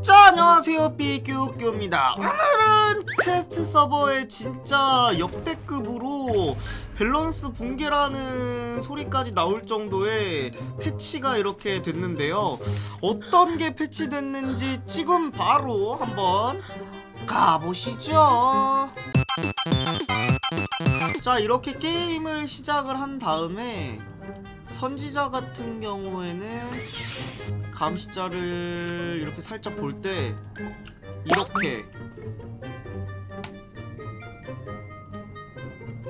자 안녕하세요. 삐규규입니다. 오늘은 테스트 서버에 진짜 역대급으로 밸런스 붕괴라는 소리까지 나올 정도의 패치가 이렇게 됐는데요. 어떤 게 패치됐는지 지금 바로 한번 가보시죠. 자 이렇게 게임을 시작을 한 다음에 선지자 같은 경우에는 감시자를 이렇게 살짝 볼 때 이렇게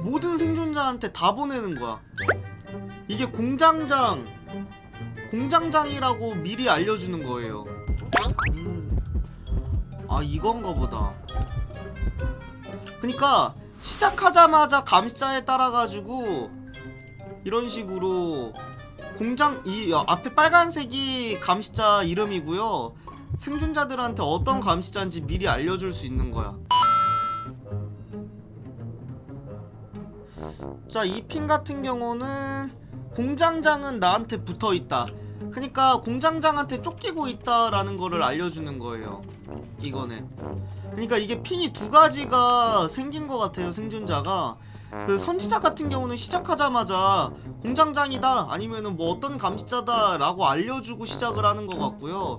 모든 생존자한테 다 보내는 거야. 이게 공장장 공장장이라고 미리 알려주는 거예요. 음. 아 이건가 보다. 그니까 시작하자마자 감시자에 따라 가지고 이런 식으로 공장 이 어, 앞에 빨간색이 감시자 이름이고요. 생존자들한테 어떤 감시자인지 미리 알려줄 수 있는 거야. 자, 이 핀 같은 경우는 공장장은 나한테 붙어 있다. 그러니까 공장장한테 쫓기고 있다라는 거를 알려주는 거예요. 이거는. 그러니까 이게 핀이 두 가지가 생긴 것 같아요. 생존자가. 그 선지자 같은 경우는 시작하자마자 공장장이다 아니면은 뭐 어떤 감시자다라고 알려주고 시작을 하는 것 같고요.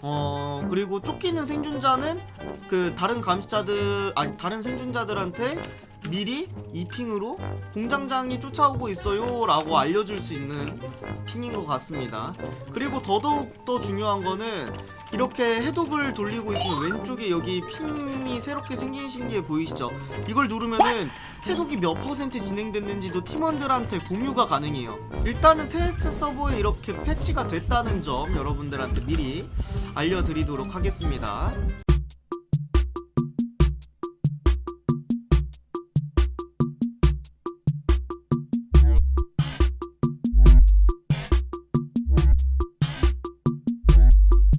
어 그리고 쫓기는 생존자는 그 다른 감시자들 아니 다른 생존자들한테 미리 이 핑으로 공장장이 쫓아오고 있어요 라고 알려줄 수 있는 핑인 것 같습니다. 그리고 더더욱 더 중요한 거는 이렇게 해독을 돌리고 있으면 왼쪽에 여기 핑이 새롭게 생기신 게 보이시죠? 이걸 누르면은 해독이 몇 퍼센트 진행됐는지도 팀원들한테 공유가 가능해요. 일단은 테스트 서버에 이렇게 패치가 됐다는 점 여러분들한테 미리 알려드리도록 하겠습니다.